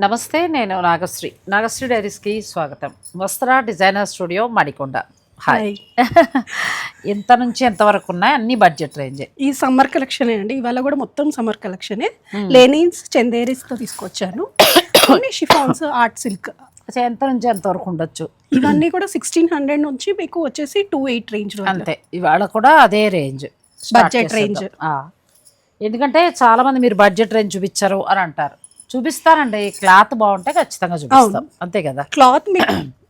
నమస్తే నేను నాగశ్రీ. నాగశ్రీ డైరీస్కి స్వాగతం. వస్త్ర డిజైనర్ స్టూడియో మడికొండ హాయ్ ఎంత నుంచి ఎంత వరకు ఉన్నాయి? అన్ని బడ్జెట్ రేంజే. ఈ సమ్మర్ కలెక్షన్ అండి. ఇవాళ కూడా మొత్తం సమ్మర్ కలెక్షనే. లెనిన్స్ చందేరీస్తో తీసుకొచ్చాను. కొన్ని షిఫాన్స్ ఆర్ట్ సిల్క్. ఎంత నుంచి ఎంత వరకు ఉండొచ్చు? ఇవన్నీ కూడా సిక్స్టీన్ హండ్రెడ్ నుంచి మీకు వచ్చేసి టూ ఎయిట్ రేంజ్ అంతే. ఇవాళ కూడా అదే రేంజ్. Budget range. ఎందుకంటే చాలా మంది మీరు బడ్జెట్ రేంజ్ చూపించరు అని అంటారు. చూపిస్తారండి క్లాత్ బాగుంటే ఖచ్చితంగా చూపిస్తాం. అంతే కదా? క్లాత్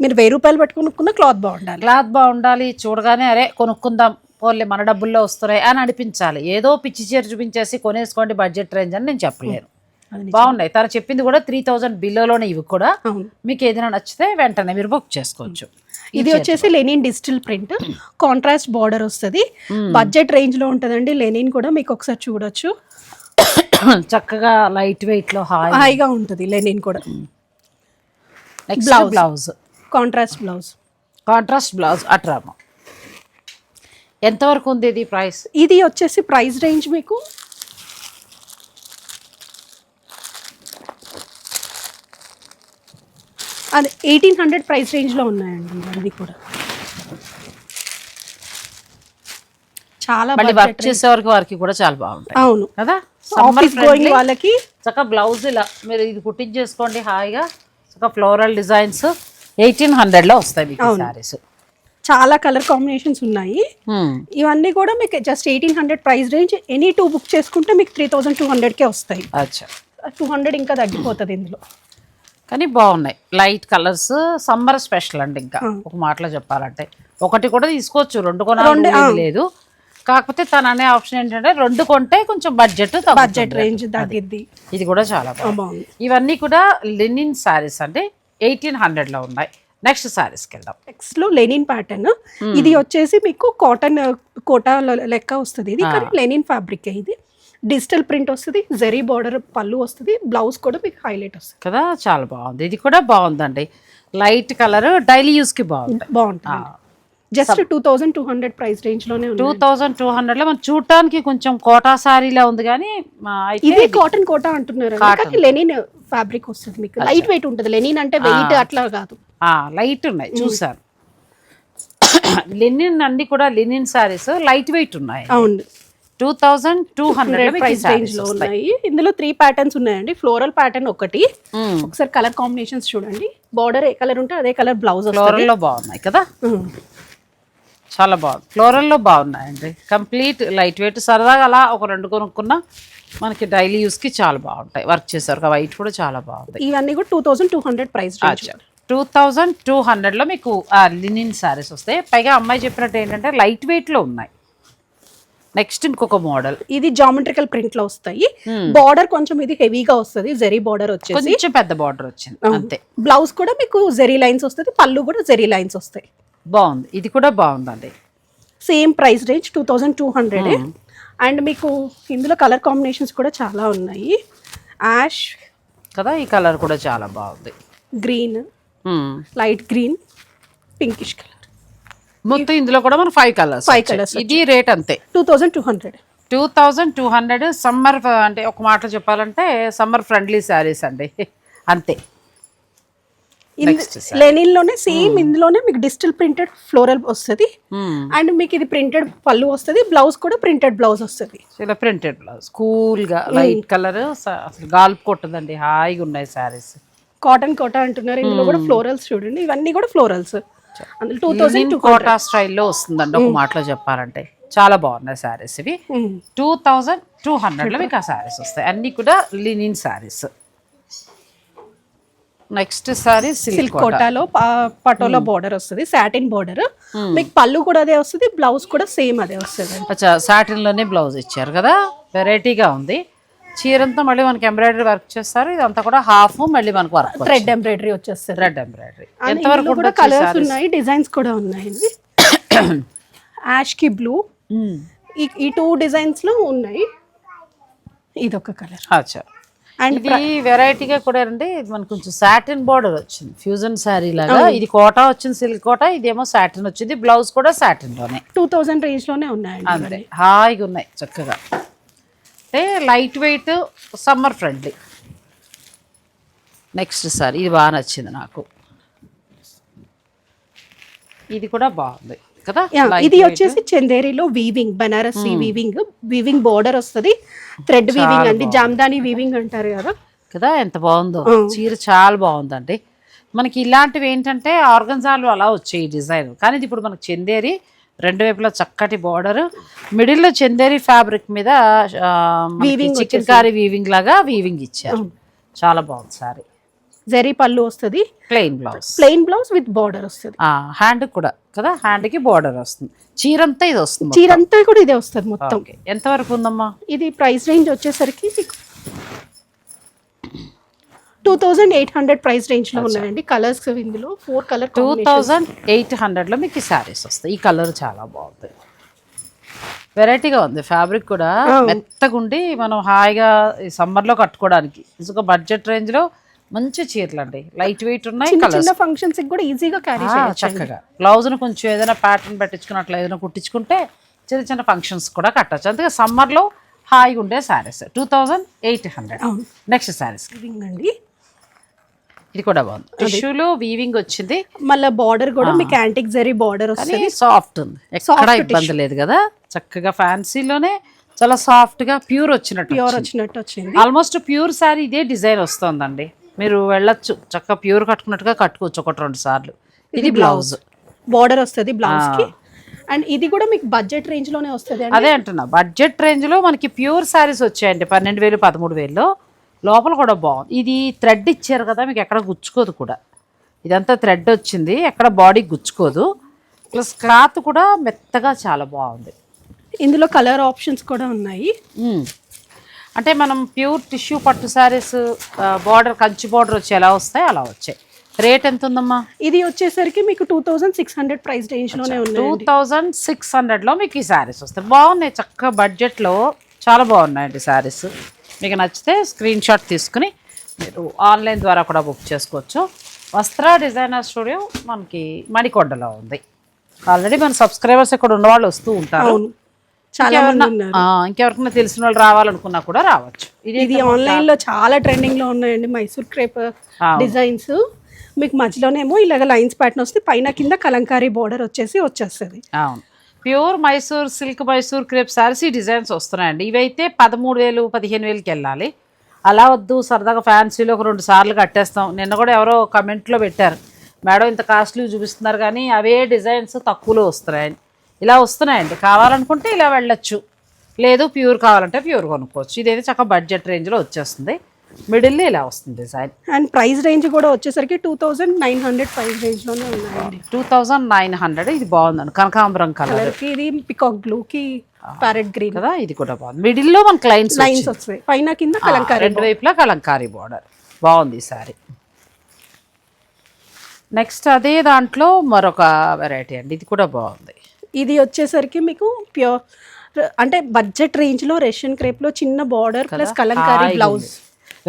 మీరు వెయ్యి రూపాయలు పెట్టుకున్న క్లాత్ బాగుండాలి. క్లాత్ బాగుండాలి. చూడగానే అరే కొనుక్కుందాం. పోలే మన డబ్బుల్లో వస్తున్నాయి అని అనిపించాలి. ఏదో పిచ్చి చీర చూపించేసి కొనేసుకోండి బడ్జెట్ రేంజ్ అని నేను చెప్పలేను. బాగున్నాయి. తను చెప్పింది కూడా త్రీ థౌజండ్ బిల్లోనే ఇవి కూడా. మీకు ఏదైనా నచ్చితే వెంటనే మీరు బుక్ చేసుకోవచ్చు. ఇది వచ్చేసి linen digital print. Contrast border వస్తుంది. బడ్జెట్ రేంజ్లో ఉంటదండి లెనిన్ కూడా. మీకు ఒకసారి చూడొచ్చు. చక్కగా లైట్ వెయిట్లో హాయ్. హాయిగా ఉంటుంది లెనిన్ కూడా. Next Blouse. Blouse. Contrast blouse. Contrast blouse అట్రామా. ఎంతవరకు ఉంది ఇది ప్రైస్? ఇది వచ్చేసి ప్రైస్ రేంజ్ మీకు అది ఎయిటీన్ హండ్రెడ్ ప్రైస్ రేంజ్లో ఉన్నాయండి ఇవన్నీ కూడా. చాలా మళ్ళీ వర్క్ చేసే వరకు వారికి కూడా చాలా బాగుంటాయి. అవును. కదా? ఆఫీస్ గోయింగ్ వాళ్ళకి చక్కగా బ్లౌజ్ ఇలా మీరు ఇది కుట్టించేసుకోండి హాయిగా. చక్కగా ఫ్లోరల్ డిజైన్స్ ఎయిటీన్ హండ్రెడ్లో వస్తాయి మీకు శారీస్ చాలా కలర్ కాంబినేషన్స్ ఉన్నాయి. ఇవన్నీ కూడా మీకు just eighteen hundred price range any two book చేసుకుంటే మీకు త్రీ థౌజండ్ టూ హండ్రెడ్కే వస్తాయి. టూ హండ్రెడ్ ఇంకా తగ్గిపోతుంది ఇందులో. కానీ బాగున్నాయి. లైట్ కలర్స్ సమ్మర్ స్పెషల్ అండి ఇంకా. ఒక మాటలో చెప్పాలంటే. ఒకటి కూడా తీసుకోవచ్చు. రెండు కొనాలి లేదు. కాకపోతే తన అనే ఆప్షన్ ఏంటంటే రెండు కొంటే కొంచెం బడ్జెట్ బడ్జెట్ రేంజ్ తగ్గిద్ది. ఇది కూడా చాలా బాగుంది. ఇవన్నీ కూడా లినిన్ శారీస్ అంటే ఎయిటీన్ హండ్రెడ్లో ఉన్నాయి. నెక్స్ట్ శారీస్కి వెళ్దాం. నెక్స్ట్లో లెనిన్ ప్యాటర్న్ ఇది వచ్చేసి మీకు కాటన్ కోటా లెక్క వస్తుంది ఇది. కానీ లెనిన్ ఫ్యాబ్రిక్ ఇది. డిజిటల్ ప్రింట్ వస్తుంది జరీ బార్డర్ పళ్ళు వస్తుంది బ్లౌజ్ కూడా మీకు హైలైట్ వస్తుంది. కదా చాలా బాగుంది. ఇది కూడా బాగుందండి. లైట్ కలర్ డైలీ యూస్కి బాగుంది బాగుంటుంది. Just two thousand two hundred price రేంజ్లోనే two thousand two హండ్రెడ్లో మనం చూడటానికి కొంచెం కోటా సారీలా ఉంది కానీ ఇది కాటన్ కోటా అంటున్నారు కానీ లెనిన్ ఫ్యాబ్రిక్ వస్తుంది మీకు. లైట్ వెయిట్ ఉంటుంది. లెనిన్ అంటే వెయిట్ అట్లా కాదు. లైట్ ఉన్నాయి. చూసాను లినిన్ అన్ని కూడా లినిన్ శారీస్ లైట్ వెయిట్ ఉన్నాయి. అవును. Two thousand two hundred price రేంజ్లో ఉన్నాయి. ఇందులో త్రీ ప్యాటర్న్స్ ఉన్నాయండి. ఫ్లోరల్ ప్యాటర్న్ ఒకటి. ఒకసారి కలర్ కాంబినేషన్స్ చూడండి. బార్డర్ ఏ కలర్ ఉంటే అదే కలర్ బ్లౌజ్ వస్తుంది. ఫ్లోరల్లో బాగున్నాయి కదా? చాలా బాగుంది ఫ్లోరల్లో బాగున్నాయండి. కంప్లీట్ లైట్ వెయిట్ సరదాగా అలా ఒక రెండు కొనుక్కున్నా మనకి డైలీ యూస్కి చాలా బాగుంటాయి. వర్క్ చేశారు వైట్ కూడా చాలా బాగుంది. ఇవన్నీ కూడా two thousand two hundred price two thousand two హండ్రెడ్లో మీకు లినిన్ శారీస్ వస్తాయి. పైగా అమ్మాయి చెప్పినట్టు ఏంటంటే లైట్ వెయిట్లో ఉన్నాయి. నెక్స్ట్ ఇంకొక మోడల్. ఇది జామెట్రికల్ ప్రింట్లో వస్తాయి బార్డర్ కొంచెం ఇది హెవీగా వస్తుంది. జెరీ బార్డర్ వచ్చేసి. కొంచెం పెద్ద బార్డర్ వచ్చింది. అంతే. బ్లౌజ్ కూడా మీకు జెరీ లైన్స్ వస్తుంది. పళ్ళు కూడా జెరీ లైన్స్ వస్తాయి. బాగుంది. ఇది కూడా బాగుందండి. Same price range two thousand two hundred and మీకు ఇందులో కలర్ కాంబినేషన్స్ కూడా చాలా ఉన్నాయి. యాష్ కదా ఈ కలర్ కూడా చాలా బాగుంది. Green. Light green pinkish colour మొత్తం ఇందులో కూడా మన ఫైవ్ కలర్స్ Five colours ఇది రేట్ అంతే. Two thousand two hundred two thousand two hundred summer అంటే ఒక మాట చెప్పాలంటే సమ్మర్ ఫ్రెండ్లీ శారీస్ అండి. అంతే. లెనిన్లోనే సేమ్ ఇందులోనే మీకు డిజిటల్ ప్రింటెడ్ ఫ్లోరల్ వస్తుంది. Hmm. అండ్ మీకు ఇది ప్రింటెడ్ పళ్ళు వస్తుంది బ్లౌజ్ కూడా ప్రింటెడ్ బ్లౌజ్ వస్తుంది. ఇలా ప్రింటెడ్ బ్లౌజ్. కూల్గా లైట్ కలర్ అసలు గాల్పు కొట్టదండి. హాయిగా ఉన్నాయి శారీస్. కాటన్ కోటా అంటున్నారు. ఇందులో కూడా ఫ్లోరల్స్ చూడండి. ఇవన్నీ కూడా ఫ్లోరల్స్. అందులో టూ థౌసండ్ టూ కోటా స్టైల్లో వస్తుందండి ఒక మాటలో చెప్పాలంటే. చాలా బాగున్నాయి శారీస్ ఇవి. టూ థౌజండ్ టూ హండ్రెడ్లో మీకు ఆ శారీస్ వస్తాయి. అన్నీ కూడా linen saris. Next sari silk కోటాలో పటోలా బార్డర్ వస్తుంది సాటిన్ బార్డర్ మీకు పళ్ళు కూడా అదే వస్తుంది బ్లౌజ్ కూడా సేమ్ అదే వస్తుంది. అచ్చా సాటిన్లోనే బ్లౌజ్ ఇచ్చారు కదా? వెరైటీగా ఉంది. చీరంతా మళ్ళీ మనకి ఎంబ్రాయిడరీ వర్క్ చేస్తారు. ఇదంతా కూడా హాఫ్ మళ్ళీ మనకు వర్క్ థ్రెడ్ ఎంబ్రాయిడరీ వచ్చేస్తుంది. థ్రెడ్ ఎంబ్రాయిడరీ ఎంతవరకు కూడా కలర్స్ ఉన్నాయి డిజైన్స్ కూడా ఉన్నాయండి. యాష్కి బ్లూ. ఈ ఈ టూ డిజైన్స్లో ఉన్నాయి. ఇది ఒక కలర్ అచ్చా. అండ్ ఇది వెరైటీగా కూడా అండి ఇది మనకు కొంచెం సాటిన్ బార్డర్ వచ్చింది ఫ్యూజన్ శారీ లాగా. ఇది కోటా వచ్చింది సిల్క్ కోటా ఇదేమో సాటిన్ వచ్చింది బ్లౌజ్ కూడా సాటిన్లోనే టూ థౌజండ్ రేంజ్లోనే ఉన్నాయండి అంతే హాయిగా ఉన్నాయి చక్కగా. అంటే light weight summer friendly. Next sir ఇది బాగా నచ్చింది నాకు. ఇది కూడా బాగుంది కదా ఇది. వచ్చేసి చందేరిలో weaving Banarasi weaving weaving border వస్తుంది. థ్రెడ్ వీవింగ్ అండి జామ్దాని వీవింగ్ అంటారు కదా. కదా ఎంత బాగుందో. చీర చాలా బాగుందండి. మనకి ఇలాంటివి ఏంటంటే ఆర్గన్జాలు అలా వచ్చాయి డిజైన్. కానీ ఇది ఇప్పుడు మనకు చందేరి రెండు వైపులా చక్కటి బార్డర్ మిడిల్లో చందేరి ఫ్యాబ్రిక్ మీద చికెన్ కారీ వీవింగ్ లాగా వీవింగ్ ఇచ్చారు. చాలా బాగుంది సారీ. జరీ పళ్ళు వస్తుంది. Plain blouse plain blouse with border వస్తుంది. హ్యాండ్ కూడా కదా? హ్యాండ్కి బార్డర్ వస్తుంది. చీర అంతా ఇది వస్తుంది చీర అంతా కూడా ఇదే వస్తుంది మొత్తం. ఎంత వరకు ఉందమ్మా? ఇది ప్రైస్ రేంజ్ వచ్చేసరికి two thousand eight hundred price రేంజ్లో ఉన్నాయండి కలర్స్ ఇందులో four colour two thousand eight హండ్రెడ్లో మీకు ఈ శారీస్ వస్తాయి. ఈ కలర్ చాలా బాగుంది. వెరైటీగా ఉంది. ఫ్యాబ్రిక్ కూడా మెత్తగుండి మనం హాయిగా ఈ సమ్మర్లో కట్టుకోవడానికి. ఇసుక బడ్జెట్ రేంజ్లో మంచి చీరలు అండి లైట్ వెయిట్ ఉన్నాయి చిన్న ఫంక్షన్స్ కూడా ఈజీగా క్యారీ చక్కగా. బ్లౌజ్ను కొంచెం ఏదైనా ప్యాటర్న్ పెట్టించుకున్నట్లు ఏదైనా కుట్టించుకుంటే చిన్న చిన్న ఫంక్షన్స్ కూడా కట్టచ్చు. అందుకే సమ్మర్లో హాయిగా ఉండే saris two thousand eight hundred. Next saris అండి. ఇది కూడా బాగుంది. టిష్యూలో వీవింగ్ వచ్చింది. మళ్ళీ బార్డర్ కూడా మీకు యాంటిక్ జరీ బార్డర్ వస్తుంది. సాఫ్ట్ ఉంది. ఎక్కడ ఇబ్బంది లేదు కదా. చక్కగా ఫ్యాన్సీలోనే చాలా సాఫ్ట్గా ప్యూర్ వచ్చినట్టు ప్యూర్ వచ్చినట్టు వచ్చింది. ఆల్మోస్ట్ ప్యూర్ శారీ ఇదే డిజైన్ వస్తుందండి. మీరు వెళ్ళొచ్చు. చక్కగా ప్యూర్ కట్టుకున్నట్టుగా కట్టుకోవచ్చు ఒకటి రెండు సార్లు. ఇది బ్లౌజ్ బార్డర్ వస్తుంది బ్లౌజ్కి. అండ్ ఇది కూడా మీకు బడ్జెట్ రేంజ్లోనే వస్తుంది అదే అంటున్నా. బడ్జెట్ రేంజ్లో మనకి ప్యూర్ శారీస్ వచ్చాయండి. పన్నెండు వేలు పదమూడు వేలు లోపల కూడా బాగుంది. ఇది థ్రెడ్ ఇచ్చారు కదా మీకు ఎక్కడ గుచ్చుకోదు కూడా. ఇదంతా థ్రెడ్ వచ్చింది. ఎక్కడ బాడీ గుచ్చుకోదు. ప్లస్ క్లాత్ కూడా మెత్తగా చాలా బాగుంది. ఇందులో కలర్ ఆప్షన్స్ కూడా ఉన్నాయి. అంటే మనం ప్యూర్ టిష్యూ పట్టు శారీస్ బార్డర్ కంచి బార్డర్ వచ్చి ఎలా వస్తాయి అలా వచ్చాయి. రేట్ ఎంత ఉందమ్మా ఇది వచ్చేసరికి మీకు two thousand six hundred price రేంజ్లోనే two thousand six హండ్రెడ్లో మీకు ఈ శారీస్ వస్తాయి. బాగున్నాయి చక్కగా బడ్జెట్లో చాలా బాగున్నాయండి శారీస్. మీకు నచ్చితే స్క్రీన్ షాట్ తీసుకుని మీరు ఆన్లైన్ ద్వారా కూడా బుక్ చేసుకోవచ్చు. వస్త్ర డిజైనర్ స్టూడియో మనకి మణికొండలో ఉంది. ఆల్రెడీ మన సబ్స్క్రైబర్స్ ఇక్కడ ఉన్న వాళ్ళు వస్తూ ఉంటారు. చాలా మంది ఉన్నారు. ఆ, ఇంకెవరికైనా తెలిసిన వాళ్ళు రావాలనుకున్నా కూడా రావచ్చు. ఇది ఇది ఆన్లైన్లో చాలా ట్రెండింగ్లో ఉన్నాయండి మైసూర్ క్రేప్. డిజైన్స్ మీకు మధ్యలోనేమో ఇలాగ లైన్స్ ప్యాటర్న్ వస్తే పైన కింద కలంకారీ బార్డర్ వచ్చేసి వచ్చేస్తుంది. అవును. Pure Mysore silk Mysore crepe saris ఈ డిజైన్స్ వస్తున్నాయండి. ఇవైతే పదమూడు వేలు పదిహేను వేలకి వెళ్ళాలి. అలా వద్దు సరదాగా ఫ్యాన్సీలో ఒక రెండు సార్లు కట్టేస్తాం. నిన్న కూడా ఎవరో కమెంట్లో పెట్టారు. మేడం ఇంత కాస్ట్లీ చూపిస్తున్నారు కానీ అవే డిజైన్స్ తక్కువలో వస్తున్నాయని. ఇలా వస్తున్నాయండి. కావాలనుకుంటే ఇలా వెళ్ళొచ్చు. లేదు ప్యూర్ కావాలంటే ప్యూర్ కొనుక్కోవచ్చు. ఇదైతే చక్కగా బడ్జెట్ రేంజ్లో వచ్చేస్తుంది. మిడిల్లో ఇలా వస్తుంది డిజైన్. అండ్ ప్రైస్ రేంజ్ కూడా వచ్చేసరికి two thousand nine hundred price రేంజ్లోనే ఉన్నాయండి. టూ థౌజండ్ నైన్ హండ్రెడ్ ఇది బాగుందండి. కనకాంబరం కలర్. కలర్కి ఇది పికాక్ బ్లూ కి ప్యారెట్ గ్రీన్. కదా ఇది కూడా బాగుంది. మిడిల్లో మన క్లయింట్స్ లైన్స్ వస్తాయి పైన కింద కలంకారీ రెండు వైపులా కలంకారీ బార్డర్ బాగుంది ఈ సారీ. నెక్స్ట్ అదే దాంట్లో మరొక వెరైటీ అండి. ఇది కూడా బాగుంది. ఇది వచ్చేసరికి మీకు ప్యూర్ అంటే బడ్జెట్ రేంజ్లో రష్యన్ క్రేప్లో చిన్న బార్డర్ ప్లస్ కలంకారీ బ్లౌజ్.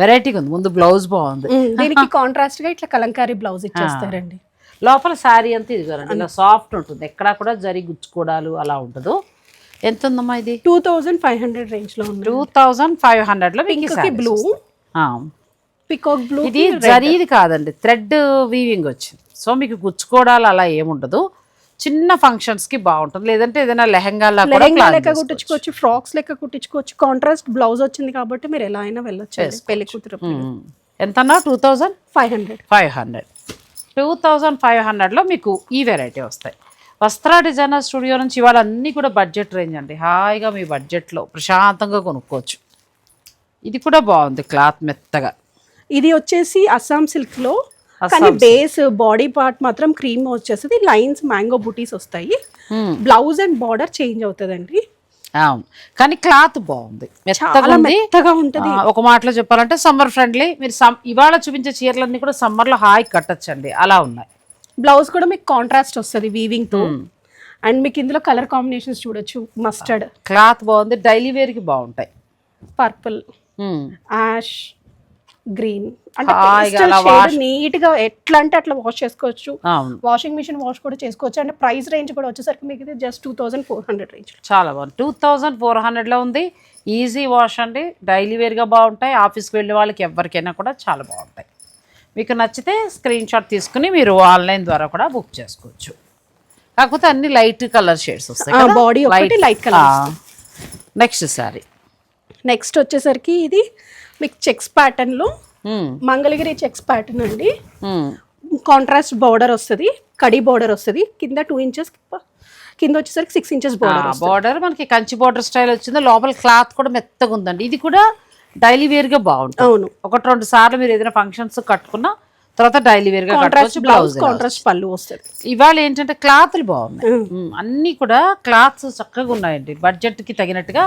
వెరైటీగా ఉంది ముందు బ్లౌజ్ బాగుంది. దీనికి కాంట్రాస్ట్గా ఇట్లా కలంకారీ బ్లౌజ్ ఇచ్చేస్తారండి. లోపల శారీ అంతా ఇది ఇలా సాఫ్ట్ ఉంటుంది. ఎక్కడా కూడా జరి గుచ్చుకోవడాలు అలా ఉండదు. ఎంత ఉందమ్మా ఇది? టూ థౌజండ్ ఫైవ్ హండ్రెడ్ రేంజ్లో ఉంది. టూ థౌజండ్ ఫైవ్ హండ్రెడ్లో మీకు కి బ్లూ పికాక్ బ్లూ ఇది జరీది కాదండి. థ్రెడ్ వీవింగ్ వచ్చింది. సో మీకు గుచ్చుకోవడాలు అలా ఏముండదు. చిన్న ఫంక్షన్స్కి బాగుంటుంది. లేదంటే ఏదైనా లెహంగా plan లెక్క. కుట్టించుకోవచ్చు ఫ్రాక్స్ లెక్క కుట్టించుకోవచ్చు. కాంట్రాస్ట్ బ్లౌజ్ వచ్చింది కాబట్టి మీరు ఎలా అయినా వెళ్ళొచ్చు పెళ్ళి కూతురు. ఎంతన్నా? Two thousand five hundred five hundred two thousand five హండ్రెడ్లో మీకు ఈ వెరైటీ వస్తాయి. వస్త్ర డిజైనర్ స్టూడియో నుంచి ఇవాళ అన్నీ కూడా బడ్జెట్ రేంజ్ అండి. హాయిగా మీ బడ్జెట్లో ప్రశాంతంగా కొనుక్కోవచ్చు. ఇది కూడా బాగుంది క్లాత్ మెత్తగా. ఇది వచ్చేసి అస్సాం సిల్క్లో కానీ బేస్ బాడీ పార్ట్ మాత్రం క్రీమ్ వచ్చేస్తుంది. లైన్స్ మ్యాంగో బుటీస్ వస్తాయి. మ్మ్. బ్లౌజ్ అండ్ బార్డర్ చేంజ్ అవుతుందండి. కానీ క్లాత్ బాగుంది. మెత్తగా ఉంటుంది. ఒక మాటలో చెప్పాలంటే సమ్మర్ ఫ్రెండ్లీ మీరు ఇవాళ చూపించే చీరలన్నీ కూడా సమ్మర్లో హాయి కట్టచ్చండి. అలా ఉన్నాయి. బ్లౌజ్ కూడా మీకు కాంట్రాస్ట్ వస్తుంది వీవింగ్తో. అండ్ మీకు ఇందులో కలర్ కాంబినేషన్స్ చూడొచ్చు. మస్టర్డ్ క్లాత్ బాగుంది. డైలీ వేర్కి బాగుంటాయి. పర్పుల్. Ash green. అంటే నీట్గా ఎట్లా అంటే అట్లా వాష్ చేసుకోవచ్చు. వాషింగ్ మిషన్ వాష్ కూడా చేసుకోవచ్చు. అంటే ప్రైస్ రేంజ్ కూడా వచ్చేసరికి మీకు ఇది just two thousand four hundred range చాలా బాగుంది. టూ థౌజండ్ ఫోర్ హండ్రెడ్లో ఉంది. ఈజీ వాష్ అండి. డైలీ వేర్గా బాగుంటాయి. ఆఫీస్కి వెళ్ళే వాళ్ళకి ఎవరికైనా కూడా చాలా బాగుంటాయి. మీకు నచ్చితే స్క్రీన్ షాట్ తీసుకుని మీరు ఆన్లైన్ ద్వారా కూడా బుక్ చేసుకోవచ్చు. కాకపోతే అన్ని లైట్ కలర్ షేడ్స్ వస్తాయి light colour ఆ. నెక్స్ట్ సారీ నెక్స్ట్ వచ్చేసరికి ఇది మీకు చెక్స్ ప్యాటర్న్లో మంగళగిరి చెక్స్ ప్యాటర్న్ అండి. కాంట్రాస్ట్ బార్డర్ వస్తుంది కడి బార్డర్ వస్తుంది. కింద టూ ఇంచెస్ కింద వచ్చేసరికి సిక్స్ ఇంచెస్ బార్డర్ బార్డర్ మనకి కంచి బార్డర్ స్టైల్ వచ్చింది. లోపల క్లాత్ కూడా మెత్తగా ఉందండి. ఇది కూడా డైలీ వేర్గా బాగుంటుంది. అవును. ఒకటి రెండు సార్లు మీరు ఏదైనా ఫంక్షన్స్ కట్టుకున్నా తర్వాత డైలీ వేర్గా కాంట్రాస్ట్ కట్టుకోవచ్చు బ్లౌజ్ కాంట్రాస్ట్ పళ్ళు వస్తుంది. ఇవాళ ఏంటంటే క్లాత్లు బాగున్నాయి. మ్మ్. అన్నీ కూడా క్లాత్స్ చక్కగా ఉన్నాయండి. బడ్జెట్కి తగినట్టుగా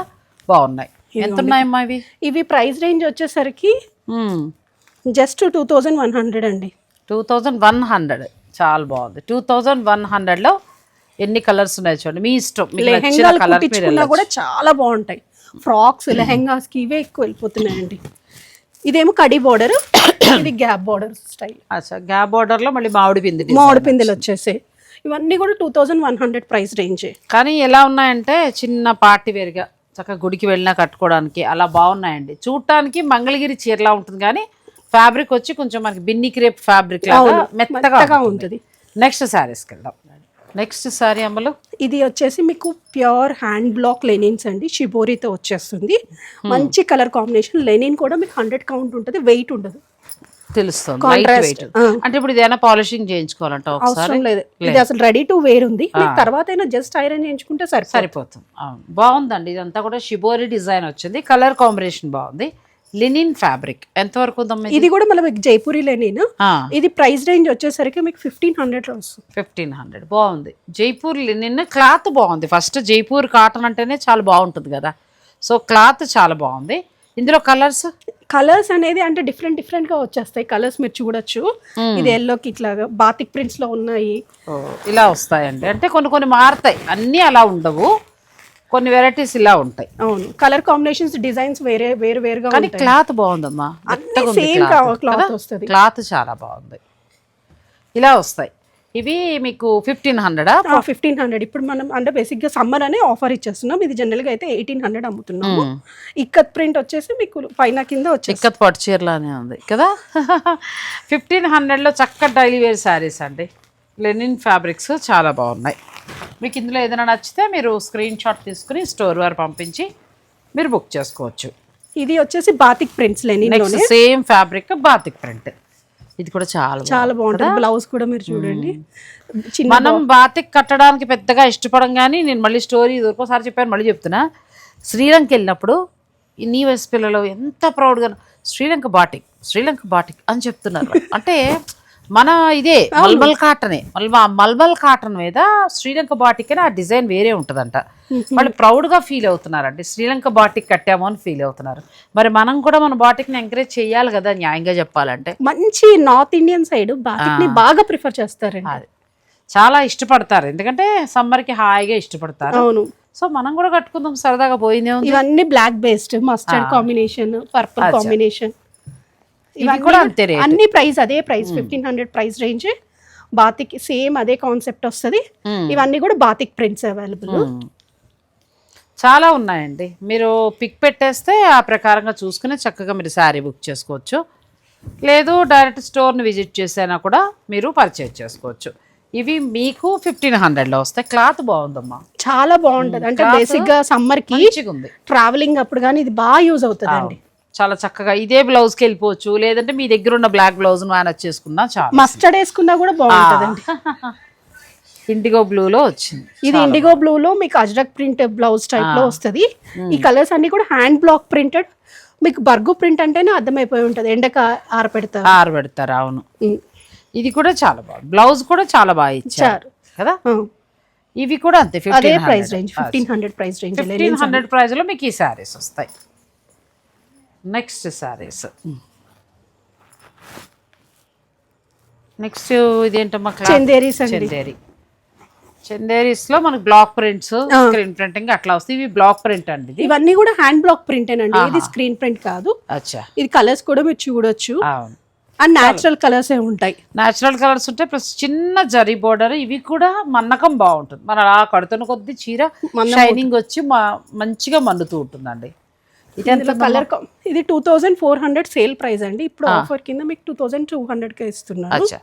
బాగున్నాయి. ఎంత ఉన్నాయమ్మా ఇవి? ఇవి ప్రైస్ రేంజ్ వచ్చేసరికి just two thousand one hundred అండి. Two thousand one hundred. చాలా బాగుంది. టూ థౌజండ్ వన్ హండ్రెడ్లో ఎన్ని కలర్స్ ఉన్నాయి చూడండి. మీ ఇష్టం. లెహెంగాలు కుట్టించుకున్నా కూడా చాలా బాగుంటాయి. ఫ్రాక్స్ లెహెంగాస్కి ఇవే ఎక్కువ వెళ్ళిపోతున్నాయండి. ఇదేమో కడి బార్డర్ ఇది గ్యాప్ బార్డర్ స్టైల్. అచ్చా గ్యాప్ బార్డర్లో మళ్ళీ మామిడి పిండి. మామిడి పిందెలు వచ్చేసాయి. ఇవన్నీ కూడా two thousand one hundred price రేంజే. కానీ ఎలా ఉన్నాయంటే చిన్న పార్టీ వేరుగా చక్కగా గుడికి వెళ్ళినా కట్టుకోవడానికి అలా బాగున్నాయండి. చూడటానికి మంగళగిరి చీరలా ఉంటుంది కానీ ఫ్యాబ్రిక్ వచ్చి కొంచెం మనకి బిన్ని క్రేప్ ఫ్యాబ్రిక్ లాగా మెత్తగా ఉంటుంది. ఉంటుంది. నెక్స్ట్ శారీస్కి వెళ్దాం. నెక్స్ట్ శారీ అమ్మలు ఇది వచ్చేసి మీకు ప్యూర్ హ్యాండ్ బ్లాక్ లెనిన్స్ అండి. షిబోరితో వచ్చేస్తుంది. మంచి కలర్ కాంబినేషన్ లెనిన్ కూడా మీకు హండ్రెడ్ కౌంట్ ఉంటుంది వెయిట్ ఉండదు. తెలుస్తుంది లైట్. వెయిట్. అంటే ఇప్పుడు ఇదేనా పాలిషింగ్ చేయించుకోవాలంట ఒకసారి? అవసరం లేదు. ఇది అసలు రెడీ టు వేర్ ఉంది. మీకు తర్వాత అయినా జస్ట్ ఐరన్ చేయించుకుంటే సరిపోతుంది. సరిపోతుంది. అవును బాగుందండి. ఇదంతా కూడా షిబోరి డిజైన్ వచ్చింది. కలర్ కాంబినేషన్ బాగుంది. లినిన్ ఫ్యాబ్రిక్ ఎంతవరకు ఉందమ్మా ఇది? కూడా మళ్ళీ మీకు జైపూరి లెనిన్ ఇది ప్రైస్ రేంజ్ వచ్చేసరికి మీకు ఫిఫ్టీన్ హండ్రెడ్ వస్తుంది. ఫిఫ్టీన్ హండ్రెడ్ బాగుంది. జైపూర్ లినిన్ క్లాత్ బాగుంది. ఫస్ట్ జైపూర్ కాటన్ అంటేనే చాలా బాగుంటుంది కదా. సో క్లాత్ చాలా బాగుంది. ఇందులో కలర్స్? కలర్స్ అనేది అంటే డిఫరెంట్ డిఫరెంట్గా వచ్చేస్తాయి. కలర్స్ మీరు చూడొచ్చు. ఇది ఎల్లోకి ఇట్లాగా బాతిక్ ప్రింట్స్లో ఉన్నాయి. ఇలా వస్తాయండి. అంటే కొన్ని కొన్ని మారుతాయి. అన్నీ అలా ఉండవు. కొన్ని వెరైటీస్ ఇలా ఉంటాయి. అవును. కలర్ కాంబినేషన్స్ డిజైన్స్ వేరే వేరు వేరుగా కానీ క్లాత్ బాగుందమ్మా. సేమ్. క్లాత్? వస్తుంది. క్లాత్ చాలా బాగుంది. ఇలా వస్తాయి. ఇవి మీకు ఫిఫ్టీన్ హండ్రెడా ఫిఫ్టీన్ హండ్రెడ్ ఇప్పుడు మనం అంటే బేసిక్గా సమ్మర్ అనే ఆఫర్ ఇచ్చేస్తున్నాం. ఇది జనరల్గా అయితే ఎయిటీన్ హండ్రెడ్ అమ్ముతున్నాము. ఇక్కత్ ప్రింట్ వచ్చేసి మీకు పైన కింద వచ్చేసి చిక్కత్ పట్టు చీరలానే ఉంది కదా? ఫిఫ్టీన్ హండ్రెడ్లో చక్కటి డైలీ వేర్ శారీస్ అండి. లెనిన్ ఫ్యాబ్రిక్స్ చాలా బాగున్నాయి. మీకు ఇందులో ఏదైనా నచ్చితే మీరు స్క్రీన్ షాట్ తీసుకుని స్టోర్ వారు పంపించి మీరు బుక్ చేసుకోవచ్చు. ఇది వచ్చేసి batik prints linen same fabric batik print ఇది కూడా చాలా. చాలా బాగుంటుంది. బ్లౌజ్ కూడా మీరు చూడండి. మనం బాతిక్ కట్టడానికి పెద్దగా ఇష్టపడం కానీ నేను మళ్ళీ స్టోరీ ఒకసారి చెప్పాను మళ్ళీ చెప్తున్నా. శ్రీలంక వెళ్ళినప్పుడు ఈ నీ వయసు పిల్లలు ఎంత ప్రౌడ్గా శ్రీలంక బాటిక్ శ్రీలంక బాటిక్ అని చెప్తున్నారు. అంటే మన ఇదే మల్మల్ కాటనే. మల్మల్ కాటన్ మీద శ్రీలంక బాటిక్ ఆ డిజైన్ వేరే ఉంటుందంట. వాళ్ళు ప్రౌడ్గా ఫీల్ అవుతున్నారండి. శ్రీలంక బాటిక్ కట్టాము అని ఫీల్ అవుతున్నారు. మరి మనం కూడా మన బాటిక్ని ఎంకరేజ్ చేయాలి కదా న్యాయంగా చెప్పాలంటే. మంచి నార్త్ ఇండియన్ సైడ్ బాతిక్ని బాగా ప్రిఫర్ చేస్తారండి. అది. చాలా ఇష్టపడతారు. ఎందుకంటే సమ్మర్కి హాయిగా ఇష్టపడతారు. అవును. సో మనం కూడా కట్టుకుందాం సరదాగా పోయిందే ఇవన్నీ black based mustard combination purple combination. ఇవి కూడా అంతే రేట్. అన్ని ప్రైస్ అదే price fifteen hundred price range batik same అదే కాన్సెప్ట్ వస్తుంది. ఇవన్నీ కూడా బాతిక్ ప్రింట్స్ అవైలబుల్. చాలా ఉన్నాయండి. మీరు పిక్ పెట్టేస్తే ఆ ప్రకారంగా చూసుకుని చక్కగా మీరు శారీ బుక్ చేసుకోవచ్చు. లేదు డైరెక్ట్ స్టోర్ని విజిట్ చేసైనా కూడా మీరు పర్చేజ్ చేసుకోవచ్చు. ఇవి మీకు ఫిఫ్టీన్ హండ్రెడ్లో వస్తాయి. క్లాత్ బాగుందమ్మా. చాలా బాగుంటది. అంటే బేసిక్గా సమ్మర్కి ట్రావెలింగ్ అప్పుడు కానీ ఇది బాగా యూజ్ అవుతుంది అండి చాలా చక్కగా ఇదే బ్లౌజ్కి వెళ్ళిపోవచ్చు. లేదంటే మీ దగ్గర ఉన్న బ్లాక్ బ్లౌజ్ మేనేజ్ చేసుకున్నా చాలా. మస్టర్డ్ వేసుకున్నా కూడా బాగుంటదండి. ఇండిగో బ్లూలో వచ్చింది. ఇది ఇండిగో బ్లూ లో మీకు అజ్రక్ ప్రింట్ బ్లౌజ్ టైప్లో వస్తది. ఈ కలర్స్ అన్ని కూడా హ్యాండ్ బ్లాక్ ప్రింటెడ్ మీకు బర్గు ప్రింట్ అంటేనే అర్థమైపోయి ఉంటది. ఎండక ఆరపెడతారు. ఆరబెడతారు అవును. ఉమ్. ఇది కూడా చాలా బాగుంది. బ్లౌజ్ కూడా చాలా బాగా ఇచ్చారు. కదా. ఇవి కూడా అంతే అదే price range fifteen hundred price range fifteen hundred ప్రైస్లో మీకు ఈ శారీస్ వస్తాయి. నెక్స్ట్ శారీస్. నెక్స్ట్ ఇదేంటమ్మా చందేరీస్ అండి. చందేరి. చందేరీస్లో మనకి బ్లాక్ ప్రింట్స్ స్క్రీన్ ప్రింటింగ్ అట్లా వస్తాయి. ఇవి బ్లాక్ ప్రింట్ అండి ఇది. ఇవన్నీ కూడా హ్యాండ్ బ్లాక్ ప్రింట్ అండి. ఇది స్క్రీన్ ప్రింట్ కాదు. అచ్చా. ఇది కలర్స్ కూడా మీరు చూడొచ్చు. అండ్ న్యాచురల్ కలర్స్ ఉంటాయి. న్యాచురల్ కలర్స్ ఉంటాయి ప్లస్ చిన్న జరీ బోర్డర్ ఇవి కూడా మన్నకం బాగుంటుంది. మన అలా కడుతున్న కొద్ది చీర షైనింగ్ వచ్చి మంచిగా మండుతూ ఉంటుందండి. కలర్ ఇది two thousand four hundred sale price అండి. ఇప్పుడు ఆఫర్ కింద మీకు టూ థౌజండ్ టూ హండ్రెడ్కే ఇస్తున్నాను. అచ్చా.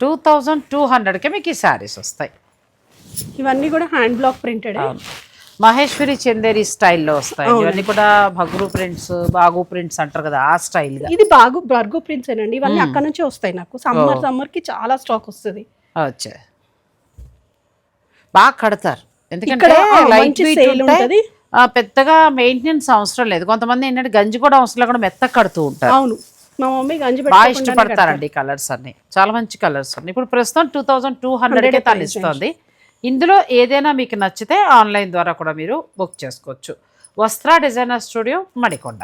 టూ థౌజండ్ టూ హండ్రెడ్కే మీకు ఈ శారీస్ వస్తాయి. ఇవన్నీ కూడా hand block printed Maheshwari Chanderi స్టైల్లో వస్తాయి. ఇవన్నీ కూడా భగ్రు ప్రింట్స్ బాగు ప్రింట్స్ అంటారు కదా ఆ స్టైల్గా ఇది బాగు బర్గో ప్రింట్స్ అండి ఇవన్నీ అక్కడ నుంచే వస్తాయి నాకు. సమ్మర్ సమ్మర్కి చాలా స్టాక్ వస్తుంది. బాగా కడతారు. ఎందుకంటే లైట్ వెయిట్. ఉంటది. పెద్దగా మెయింటెనెన్స్ అవసరం లేదు. కొంతమంది ఏంటంటే గంజి కూడా అవసరం లేకుండా మెత్తగా కడుతూ ఉంటారు. అవును. మా మమ్మీ గంజి బాగా ఇష్టపడతారండి కలర్స్ అన్ని. చాలా మంచి కలర్స్ ఉన్నాయి ఇప్పుడు ప్రస్తుతం టూ థౌజండ్ టూ హండ్రెడ్కే తను ఇస్తుంది ఇందులో ఏదైనా మీకు నచ్చితే ఆన్లైన్ ద్వారా కూడా మీరు బుక్ చేసుకోవచ్చు. వస్త్ర డిజైనర్ స్టూడియో మడికొండ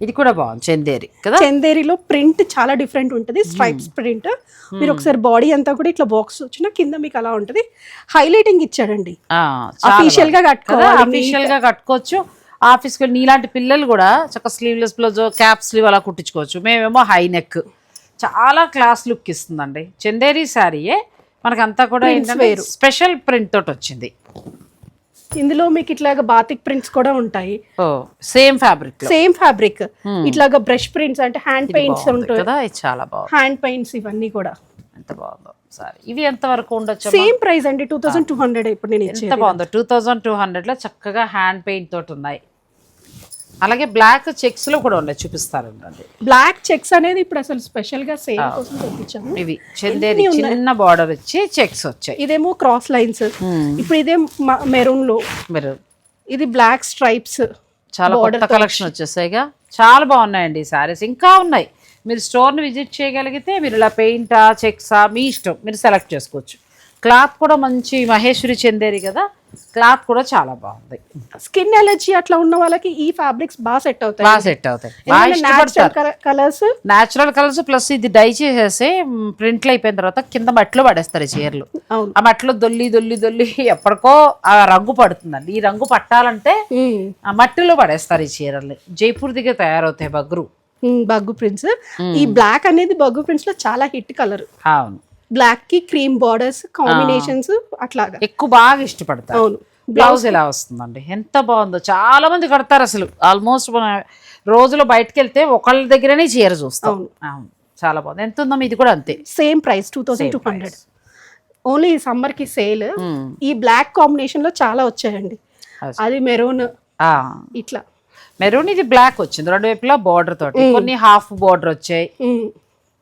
ఇది కూడా బాగుంది చందేరి కదా? చందేరిలో ప్రింట్ చాలా డిఫరెంట్ ఉంటుంది స్ట్రైప్స్ ప్రింట్. మీరు ఒకసారి బాడీ అంతా కూడా ఇట్లా బాక్స్ వచ్చిన కింద మీకు అలా ఉంటుంది. హైలైటింగ్ ఇచ్చాడండి. Official గా కట్టుకోవాలి, అఫీషియల్గా కట్టుకోవచ్చు. ఆఫీస్కి వెళ్ళి నీలాంటి పిల్లలు కూడా చక్కగా స్లీవ్లెస్ బ్లౌజ్ క్యాప్ స్లీవ్ అలా కుట్టించుకోవచ్చు. మేమేమో హై నెక్ చాలా క్లాస్ లుక్ ఇస్తుందండి. చందేరి శారీయే. మనకంతా కూడా స్పెషల్ ప్రింట్ తోటి వచ్చింది. ఇందులో మీకు ఇట్లాగా బాతిక్ ప్రింట్స్ కూడా ఉంటాయి. సేమ్ ఫ్యాబ్రిక్ సేమ్ ఫ్యాబ్రిక్ ఇట్లాగా బ్రష్ ప్రింట్స్ అంటే హ్యాండ్ పెయింట్స్ ఉంటాయి. కదా చాలా బాగుంది. హ్యాండ్ పెయింట్స్ ఇవన్నీ కూడా. ఎంత బాగుందో. సారీ ఇవి ఎంత వరకు ఉండొచ్చు సేమ్ ప్రైస్ అండి టూ థౌసండ్ టూ హండ్రెడ్ ఇప్పుడు నేను ఎంత బాగుందో టూ థౌజండ్ టూ హండ్రెడ్లో చక్కగా హ్యాండ్ పెయింట్ తోటి ఉన్నాయి. అలాగే బ్లాక్ చెక్స్లో కూడా ఉన్నాయి చూపిస్తారండి బ్లాక్ చెక్స్ అనేది ఇప్పుడు అసలు స్పెషల్గా సేల్ కోసం తెప్పించాము. ఇవి చందేరి చిన్న బార్డర్ వచ్చి చెక్స్ వచ్చాయి. ఇదేమో క్రాస్ లైన్స్ ఇప్పుడు ఇదే మెరూన్లో. మీరు ఇది బ్లాక్ స్ట్రైప్స్ చాలా కొత్త కలెక్షన్ వచ్చేసాయిగా. చాలా బాగున్నాయండి ఈ సారీస్ ఇంకా ఉన్నాయి. మీరు స్టోర్ని విజిట్ చేయగలిగితే మీరు ఇలా పెయింటా చెక్సా మీ ఇష్టం. మీరు సెలెక్ట్ చేసుకోవచ్చు. క్లాత్ కూడా మంచి మహేశ్వరి చందేరి కదా క్లాత్ కూడా చాలా బాగుంది. స్కిన్ ఎలర్జీ అట్లా ఉన్న వాళ్ళకి ఈ ఫ్యాబ్రిక్స్ బాగా సెట్ అవుతాయి. బాగా సెట్ అవుతాయి. కలర్స్ న్యాచురల్ కలర్స్ ప్లస్ ఇది డై చేసేసి ప్రింట్లు అయిపోయిన తర్వాత కింద మట్టిలో పడేస్తారు చీరలు. ఆ మట్టిలో దొల్లి దొల్లి దొల్లి ఎప్పటికో ఆ రంగు పడుతుందండి. ఈ రంగు పట్టాలంటే ఆ మట్టిలో పడేస్తారు ఈ చీరల్ని. జైపూర్ దగ్గర తయారవుతాయి బగ్రు బగ్గు ప్రింట్స్ ఈ బ్లాక్ అనేది బగ్గు ప్రింట్స్లో చాలా హిట్ కలర్ అవును. బ్లాక్కి క్రీమ్ బార్డర్స్ కాంబినేషన్స్ అట్లాగా. ఎక్కువ బాగా ఇష్టపడతారు. అవును. బ్లౌజ్ ఎలా వస్తుందండి? ఎంత బాగుందో. చాలా మంది కడతారు అసలు. ఆల్మోస్ట్ మన రోజులో బయటకు వెళ్తే ఒకళ్ళ దగ్గరనే చీర చూస్తాం. అవును. చాలా బాగుంది. ఎంత ఉందో ఇది కూడా అంతే. Same price two thousand two hundred only సమ్మర్కి సేల్ మ్మ్. ఈ బ్లాక్ కాంబినేషన్లో చాలా వచ్చాయండి. అది. మెరూన్. ఇట్లా. మెరూన్ ఇది బ్లాక్ వచ్చింది. రెండు వైపులా బార్డర్ తోటి. కొన్ని హాఫ్ బార్డర్ వచ్చాయి. మ్మ్.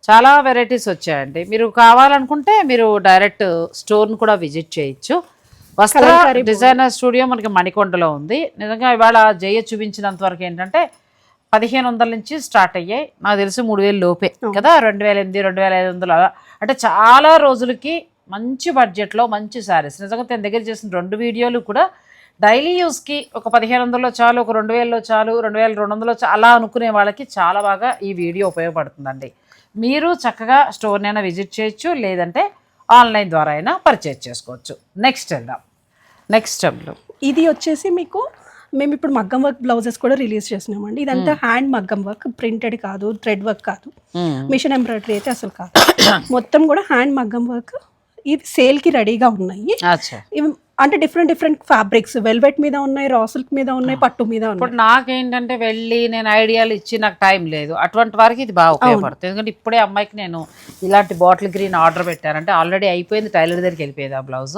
చాలా వెరైటీస్ వచ్చాయండి. మీరు కావాలనుకుంటే మీరు డైరెక్ట్ స్టోర్ని కూడా విజిట్ చేయొచ్చు. వస్త్ర డిజైనర్ స్టూడియో మనకి మణికొండలో ఉంది. నిజంగా ఇవాళ జయ చూపించినంత వరకు ఏంటంటే పదిహేను వందల నుంచి స్టార్ట్ అయ్యాయి. నాకు తెలిసి మూడు వేలు లోపే కదా? రెండు వేల ఎనిమిది రెండు వేల ఐదు వందలు అలా. అంటే చాలా రోజులకి మంచి బడ్జెట్లో మంచి శారీస్ నిజంగా తన దగ్గర చేసిన రెండు వీడియోలు కూడా డైలీ యూస్కి ఒక పదిహేను వందల్లో చాలు ఒక రెండు వేలలో చాలు రెండు వేల రెండు వందలు చాలు అలా అనుకునే వాళ్ళకి చాలా బాగా ఈ వీడియో ఉపయోగపడుతుందండి. మీరు చక్కగా స్టోర్ని అయినా విజిట్ చేయొచ్చు లేదంటే ఆన్లైన్ ద్వారా అయినా పర్చేజ్ చేసుకోవచ్చు. నెక్స్ట్ వెళ్దాం. నెక్స్ట్ టైంలో ఇది వచ్చేసి మీకు మేము ఇప్పుడు మగ్గం వర్క్ బ్లౌజెస్ కూడా రిలీజ్ చేసినామండి ఇదంతా హ్యాండ్ మగ్గం వర్క్ ప్రింటెడ్ కాదు థ్రెడ్ వర్క్ కాదు. మిషన్ ఎంబ్రాయిడరీ అయితే అసలు కాదు. మొత్తం కూడా హ్యాండ్ మగ్గం వర్క్. ఇది సేల్కి రెడీగా ఉన్నాయి. ఇవి అంటే డిఫరెంట్ డిఫరెంట్ ఫ్యాబ్రిక్స్ వెల్వెట్ మీద ఉన్నాయి రా సిల్క్ మీద ఉన్నాయి పట్టు మీద ఉన్నాయి. ఇప్పుడు నాకేంటంటే వెళ్ళి నేను ఐడియాలు ఇచ్చి నాకు టైం లేదు. అటువంటి వారికి ఇది బాగా ఉపయోగపడుతుంది. ఎందుకంటే ఇప్పుడే అమ్మాయికి నేను ఇలాంటి బాటిల్ గ్రీన్ ఆర్డర్ పెట్టానంటే ఆల్రెడీ అయిపోయింది టైలర్ దగ్గరికి వెళ్ళిపోయేది ఆ బ్లౌజ్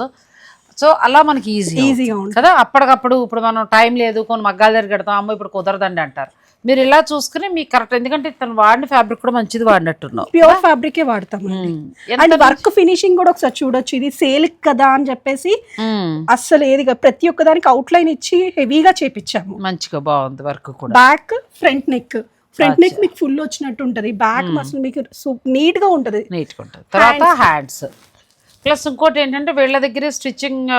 సో అలా మనకి ఈజీ ఈజీగా ఉంటుంది. కదా? అప్పటికప్పుడు ఇప్పుడు మనం టైం లేదు కొన్ని మగ్గాల దగ్గర కడతాం అమ్మ ఇప్పుడు కుదరదండి అంటారు. మీరు ఇలా చూసుకుని మీకు కరెక్ట్. ఎందుకంటే తను వాడిన ఫ్యాబ్రిక్ కూడా మంచిది వాడినట్టున్నావు. ప్యూర్ ఫ్యాబ్రికే ఎంత అండ్ వర్క్ ఫినిషింగ్ కూడా ఒకసారి చూడొచ్చు. ఇది సేల్ కదా అని చెప్పేసి. అస్సలు ఏది. ప్రతి ఒక్క దానికి అవుట్లైన్ ఇచ్చి హెవీగా చేపించాము మంచిగా బాగుంది వర్క్ కూడా. Back front neck front neck మీకు ఫుల్ వచ్చినట్టు ఉంటది. బ్యాక్ అసలు మీకు నీట్గా ఉంటది. నీట్గా ఉంటుంది. తర్వాత హ్యాండ్స్ ప్లస్ ఇంకోటి ఏంటంటే వీళ్ళ దగ్గర స్టిచ్చింగ్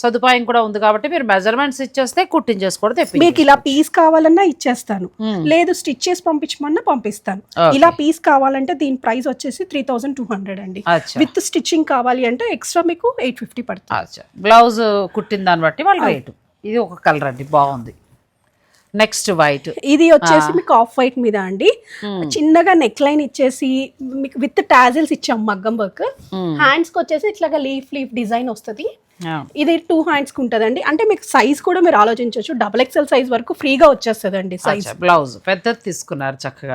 సదుపాయం కూడా ఉంది కాబట్టి మీరు మెజర్మెంట్స్ ఇచ్చేస్తే కుట్టించేసుకోవడం మీకు ఇలా పీస్ కావాలన్నా ఇచ్చేస్తాను. లేదు స్టిచ్ చేసి పంపించమన్నా పంపిస్తాను. ఇలా పీస్ కావాలంటే దీని ప్రైస్ వచ్చేసి త్రీ థౌసండ్ టూ హండ్రెడ్ అండి. విత్ స్టిచ్చింగ్ కావాలి అంటే ఎక్స్ట్రా మీకు ఎయిట్ ఫిఫ్టీ పడుతుంది. బ్లౌజ్ కుట్టిన దాన్ని బట్టి వాళ్ళ రేటు. ఇది ఒక కలర్ అండి బాగుంది. Next white. ఇది వచ్చేసి మీకు ఆఫ్ వైట్ మీద అండి. చిన్నగా నెక్ లైన్ ఇచ్చేసి మీకు విత్ టాజిల్స్ ఇచ్చాం మగ్గం వర్క్. హ్యాండ్స్కి వచ్చేసి ఇట్లాగా లీఫ్ లీఫ్ డిజైన్ వస్తుంది. ఇది టూ హ్యాండ్స్కి ఉంటుందండి. అంటే మీకు సైజ్ కూడా మీరు ఆలోచించవచ్చు డబుల్ ఎక్స్ఎల్ సైజ్ వరకు ఫ్రీగా వచ్చేస్తుందండి సైజ్ బ్లౌజ్ పెద్దది తీసుకున్నారు చక్కగా.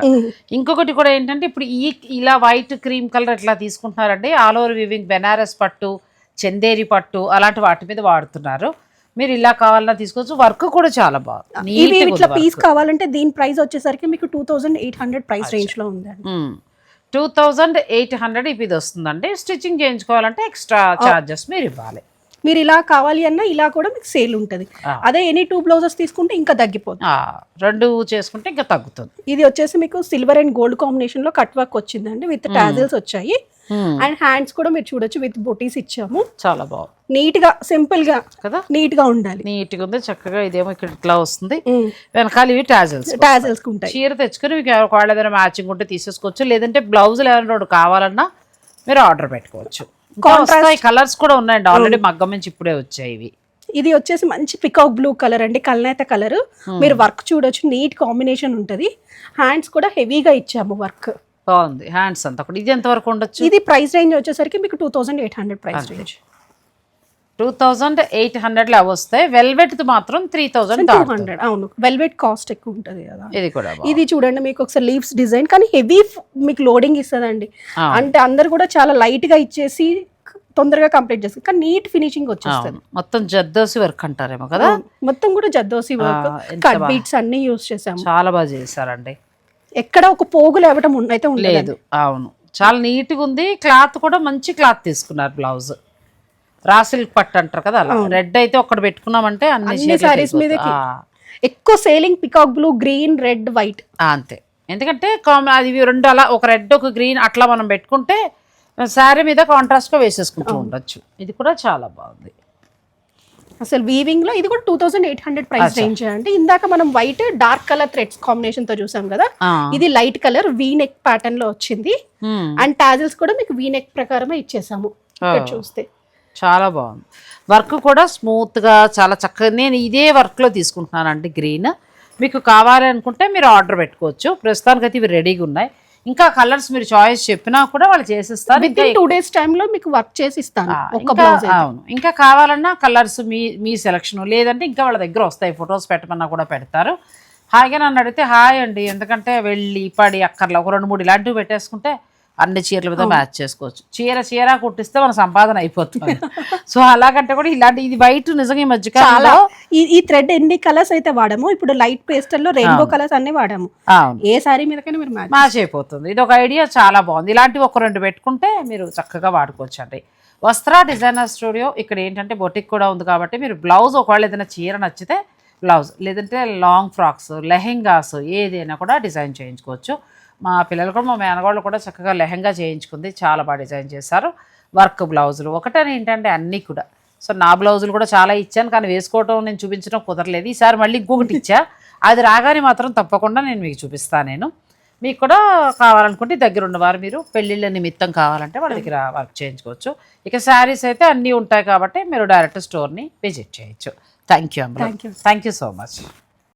ఇంకొకటి కూడా ఏంటంటే ఇప్పుడు ఈ ఇలా వైట్ క్రీమ్ కలర్ ఇట్లా తీసుకుంటున్నారండి ఆల్ ఓవర్ వివింగ్ బెనారస్ పట్టు చందేరి పట్టు అలాంటి వాటి మీద వాడుతున్నారు. మీరు ఇలా కావాలన్నా తీసుకోవచ్చు. వర్క్ కూడా చాలా బాగుంది ఇవి ఇట్లా ఉంది పీస్ కావాలంటే దీని ప్రైస్ వచ్చేసరికి మీకు two thousand eight hundred price రేంజ్లో ఉందండి. టూ థౌజండ్ ఎయిట్ హండ్రెడ్ ఇది వస్తుందండి. స్టిచ్చింగ్ చేయించుకోవాలంటే ఎక్స్ట్రా చార్జెస్ మీరు ఇవ్వాలి. మీరు ఇలా కావాలి అన్నా ఇలా కూడా మీకు సేల్ ఉంటుంది. అదే ఎనీ టూ బ్లౌజెస్ తీసుకుంటే ఇంకా తగ్గిపోతుంది. రెండు చేసుకుంటే ఇంకా తగ్గుతుంది. ఇది వచ్చేసి మీకు సిల్వర్ అండ్ గోల్డ్ కాంబినేషన్లో కట్ వర్క్ వచ్చిందండి. విత్ టాజిల్స్ వచ్చాయి. అండ్ హ్యాండ్స్ కూడా మీరు చూడొచ్చు. విత్ బొటీస్ ఇచ్చాము. చాలా బాగుంది. నీట్గా సింపుల్గా కదా? నీట్గా ఉండాలి. నీట్గా ఉంది చక్కగా ఇదేమో ఇక్కడ ఇట్లా వస్తుంది. వెనకాల ఇవి టాజల్స్ టాజిల్స్ ఉంటాయి చీర తెచ్చుకొని మీకు ఒకవేళ ఏదైనా మ్యాచింగ్ ఉంటే తీసేసుకోవచ్చు. లేదంటే బ్లౌజులు ఏమైనా కావాలన్నా మీరు ఆర్డర్ పెట్టుకోవచ్చు. కలర్స్ కూడా ఉన్నాయండి. ఆల్రెడీ మగ్గం నుంచి ఇప్పుడే వచ్చాయి ఇవి. ఇది వచ్చేసి మంచి పికాక్ బ్లూ కలర్ అండి. కల్నేత కలర్. మీరు వర్క్ చూడొచ్చు. నీట్ కాంబినేషన్ ఉంటది. హ్యాండ్స్ కూడా హెవీగా ఇచ్చాము వర్క్ బాగుంది. హ్యాండ్స్ అంతా కూడా. ఇది ఎంతవరకు ఉండొచ్చు? ఇది ప్రైస్ రేంజ్ వచ్చేసరికి మీకు two thousand eight hundred price range two thousand eight హండ్రెడ్లో అవి వస్తాయి వెల్వెట్ మాత్రం త్రీ థౌజండ్ టూ హండ్రెడ్ అవును. వెల్వెట్ కాస్ట్ ఎక్కువ ఉంటుంది కదా. ఇది కూడా. ఇది చూడండి మీకు ఒకసారి లీవ్స్ డిజైన్ కానీ హెవీ మీకు లోడింగ్ ఇస్తుందండి. అంటే అందరు కూడా చాలా లైట్గా ఇచ్చేసి తొందరగా కంప్లీట్ చేస్తారు. కానీ నీట్ ఫినిషింగ్ వచ్చేస్తుంది. మొత్తం జద్దోసి వర్క్ అంటారేమో కదా? మొత్తం కూడా జద్దోసి వర్క్ కట్ బీట్స్ అన్ని యూస్ చేసాము చాలా బాగా చేశారండి. ఎక్కడ ఒక పోగు లేవటం అయితే ఉండలేదు లేదు. అవును. చాలా నీట్గా ఉంది. క్లాత్ కూడా మంచి క్లాత్ తీసుకున్నారు బ్లౌజ్ రా సిల్క్ పట్టు అంటారు కదా అలా. రెడ్ అయితే ఒక్కటి పెట్టుకున్నామంటే అన్ని సారీస్ ఆ, ఎక్కువ selling peacock blue green red white అంతే. ఎందుకంటే అది రెండు అలా ఒక రెడ్ ఒక గ్రీన్ అట్లా మనం పెట్టుకుంటే శారీ మీద కాంట్రాస్ట్గా వేసేసుకుంటూ ఉండొచ్చు. ఇది కూడా చాలా బాగుంది. అసలు వీవింగ్లో ఇది కూడా two thousand eight hundred price range అంటే ఇందాక మనం వైట్ డార్క్ కలర్ థ్రెడ్స్ కాంబినేషన్తో చూసాం కదా. ఇది లైట్ కలర్ వీ నెక్ ప్యాటర్న్లో వచ్చింది. Hmm. అండ్ టాజిల్స్ కూడా మీకు వీ నెక్ ప్రకారమే ఇచ్చేసాము. ఇక్కడ చూస్తే. చాలా బాగుంది. వర్క్ కూడా స్మూత్గా చాలా చక్కగా నేను ఇదే వర్క్లో తీసుకుంటున్నానండి గ్రీన్. మీకు కావాలి అనుకుంటే మీరు ఆర్డర్ పెట్టుకోవచ్చు. ప్రస్తుతానికి అయితే ఇవి రెడీగా ఉన్నాయి. ఇంకా కలర్స్ మీరు చాయిస్ చెప్పినా కూడా వాళ్ళు చేసిస్తారు. టూ డేస్ టైమ్లో మీకు వర్క్ చేసి ఇస్తాను అవును. ఇంకా కావాలన్నా కలర్స్ మీ మీ సెలక్షన్ లేదంటే ఇంకా వాళ్ళ దగ్గర వస్తాయి. ఫొటోస్ పెట్టమన్నా కూడా పెడతారు. హాయిగా నన్ను అడిగితే హాయ్ అండి. ఎందుకంటే వెళ్ళి పడి అక్కర్లో ఒక రెండు మూడు ఇలాంటివి పెట్టేసుకుంటే అన్ని చీరల మీద మ్యాచ్ చేసుకోవచ్చు. చీర చీర కుట్టిస్తే మన సంపాదన అయిపోతుంది. సో అలాగంటే కూడా ఇలాంటి ఇది వైట్ నిజంగా ఈ చాలా మధ్యకాలంలో ఈ థ్రెడ్ ఎన్ని కలర్స్ అయితే వాడాము ఇప్పుడు లైట్ పేస్టల్లో రెయిన్బో కలర్స్ అన్ని వాడాము. ఏ సారీ మీదకైనా మీరు మ్యాచ్ మ్యాచ్ అయిపోతుంది. ఇది ఒక ఐడియా చాలా బాగుంది. ఇలాంటివి ఒక రెండు పెట్టుకుంటే మీరు చక్కగా వాడుకోవచ్చు అండి వస్త్ర డిజైనర్ స్టూడియో ఇక్కడ ఏంటంటే బొటిక్ కూడా ఉంది కాబట్టి మీరు బ్లౌజ్ ఒకవేళ ఏదైనా చీర నచ్చితే బ్లౌజ్ లేదంటే లాంగ్ ఫ్రాక్స్ లెహెంగాస్ ఏదైనా కూడా డిజైన్ చేయించుకోవచ్చు. మా పిల్లలు కూడా మా మేనగాళ్ళు కూడా చక్కగా లెహెంగా చేయించుకుంది. చాలా బాగా డిజైన్ చేశారు. వర్క్ బ్లౌజులు ఒకటని ఏంటంటే అన్నీ కూడా. సో నా బ్లౌజులు కూడా చాలా ఇచ్చాను కానీ వేసుకోవటం నేను చూపించడం కుదరలేదు. ఈసారి మళ్ళీ ఇంకొకటి ఇచ్చా. అది రాగానే మాత్రం తప్పకుండా నేను మీకు చూపిస్తాను నేను. మీకు కూడా కావాలనుకుంటే దగ్గర ఉన్నవారు మీరు పెళ్ళిళ్ళ నిమిత్తం కావాలంటే వాళ్ళ దగ్గర వర్క్ చేయించుకోవచ్చు. ఇక శారీస్ అయితే అన్నీ ఉంటాయి కాబట్టి మీరు డైరెక్ట్ స్టోర్ని విజిట్ చేయొచ్చు. థ్యాంక్ యూ అమ్మ. Thank you so much.